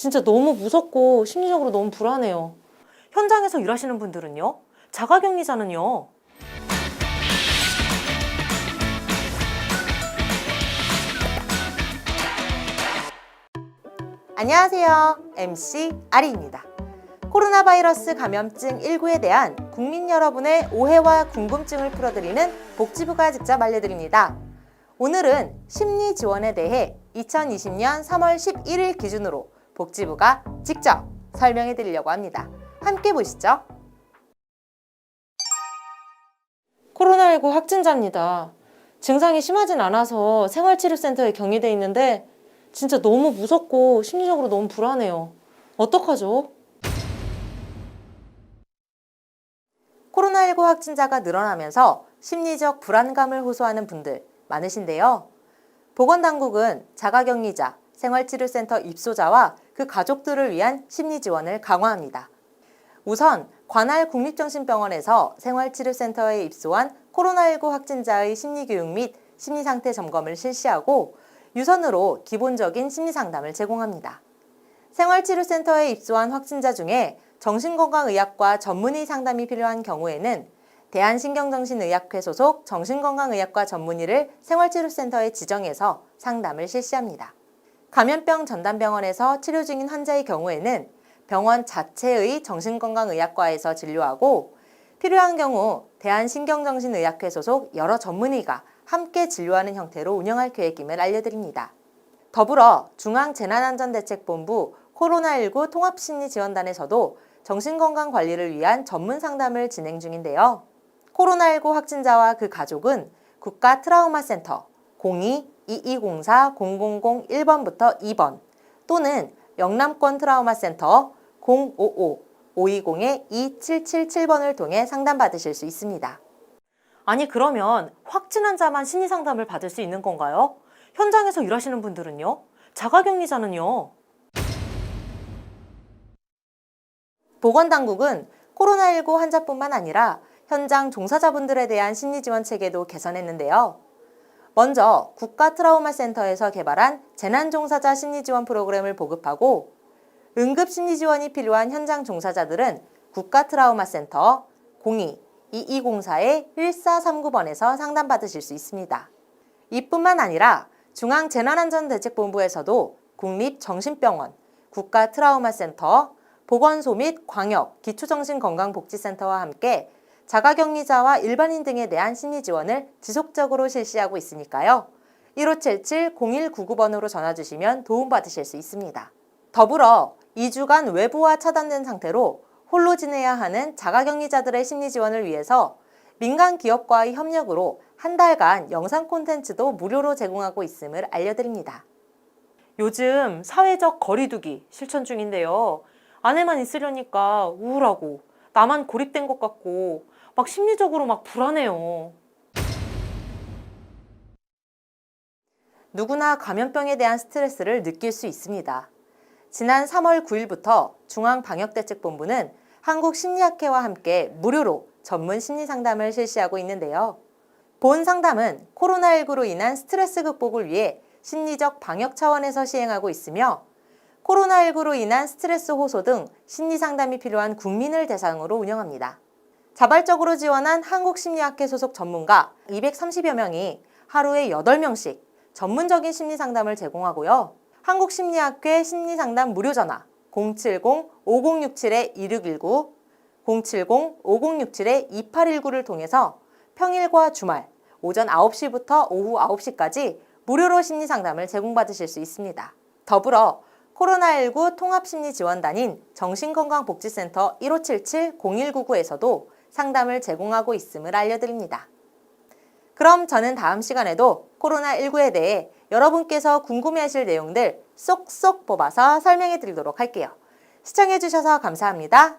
진짜 너무 무섭고 심리적으로 너무 불안해요. 현장에서 일하시는 분들은요? 자가격리자는요? 안녕하세요. MC 아리입니다. 코로나 바이러스 감염증 19에 대한 국민 여러분의 오해와 궁금증을 풀어드리는 복지부가 직접 알려드립니다. 오늘은 심리 지원에 대해 2020년 3월 11일 기준으로 복지부가 직접 설명해 드리려고 합니다. 함께 보시죠. 코로나19 확진자입니다. 증상이 심하진 않아서 생활치료센터에 격리돼 있는데 진짜 너무 무섭고 심리적으로 너무 불안해요. 어떡하죠? 코로나19 확진자가 늘어나면서 심리적 불안감을 호소하는 분들 많으신데요. 보건당국은 자가격리자, 생활치료센터 입소자와 그 가족들을 위한 심리 지원을 강화합니다. 우선 관할 국립정신병원에서 생활치료센터에 입소한 코로나19 확진자의 심리교육 및 심리상태 점검을 실시하고 유선으로 기본적인 심리상담을 제공합니다. 생활치료센터에 입소한 확진자 중에 정신건강의학과 전문의 상담이 필요한 경우에는 대한신경정신의학회 소속 정신건강의학과 전문의를 생활치료센터에 지정해서 상담을 실시합니다. 감염병 전담병원에서 치료 중인 환자의 경우에는 병원 자체의 정신건강의학과에서 진료하고 필요한 경우 대한신경정신의학회 소속 여러 전문의가 함께 진료하는 형태로 운영할 계획임을 알려드립니다. 더불어 중앙재난안전대책본부 코로나19 통합심리지원단에서도 정신건강 관리를 위한 전문 상담을 진행 중인데요. 코로나19 확진자와 그 가족은 국가 트라우마 센터 02-2204-0001번부터 2번 또는 영남권 트라우마 센터 055-520-2777번을 통해 상담받으실 수 있습니다. 아니 그러면 확진 환자만 심리 상담을 받을 수 있는 건가요? 현장에서 일하시는 분들은요? 자가격리자는요? 보건당국은 코로나19 환자뿐만 아니라 현장 종사자분들에 대한 심리 지원 체계도 개선했는데요. 먼저 국가 트라우마 센터에서 개발한 재난종사자 심리지원 프로그램을 보급하고 응급심리지원이 필요한 현장 종사자들은 국가 트라우마 센터 02-2204-1439번에서 상담받으실 수 있습니다. 이뿐만 아니라 중앙재난안전대책본부에서도 국립정신병원, 국가 트라우마 센터, 보건소 및 광역 기초정신건강복지센터와 함께 자가격리자와 일반인 등에 대한 심리 지원을 지속적으로 실시하고 있으니까요. 1577-0199번으로 전화 주시면 도움받으실 수 있습니다. 더불어 2주간 외부와 차단된 상태로 홀로 지내야 하는 자가격리자들의 심리 지원을 위해서 민간 기업과의 협력으로 한 달간 영상 콘텐츠도 무료로 제공하고 있음을 알려드립니다. 요즘 사회적 거리두기 실천 중인데요. 안에만 있으려니까 우울하고 나만 고립된 것 같고 막 심리적으로 막 불안해요. 누구나 감염병에 대한 스트레스를 느낄 수 있습니다. 지난 3월 9일부터 중앙방역대책본부는 한국심리학회와 함께 무료로 전문 심리 상담을 실시하고 있는데요. 본 상담은 코로나19로 인한 스트레스 극복을 위해 심리적 방역 차원에서 시행하고 있으며 코로나19로 인한 스트레스 호소 등 심리 상담이 필요한 국민을 대상으로 운영합니다. 자발적으로 지원한 한국심리학회 소속 전문가 230여 명이 하루에 8명씩 전문적인 심리 상담을 제공하고요. 한국심리학회 심리상담 무료 전화 070-5067-2619, 070-5067-2819를 통해서 평일과 주말 오전 9시부터 오후 9시까지 무료로 심리 상담을 제공받으실 수 있습니다. 더불어 코로나19 통합심리지원단인 정신건강복지센터 1577-0199에서도 상담을 제공하고 있음을 알려드립니다. 그럼 저는 다음 시간에도 코로나19에 대해 여러분께서 궁금해하실 내용들 쏙쏙 뽑아서 설명해 드리도록 할게요. 시청해 주셔서 감사합니다.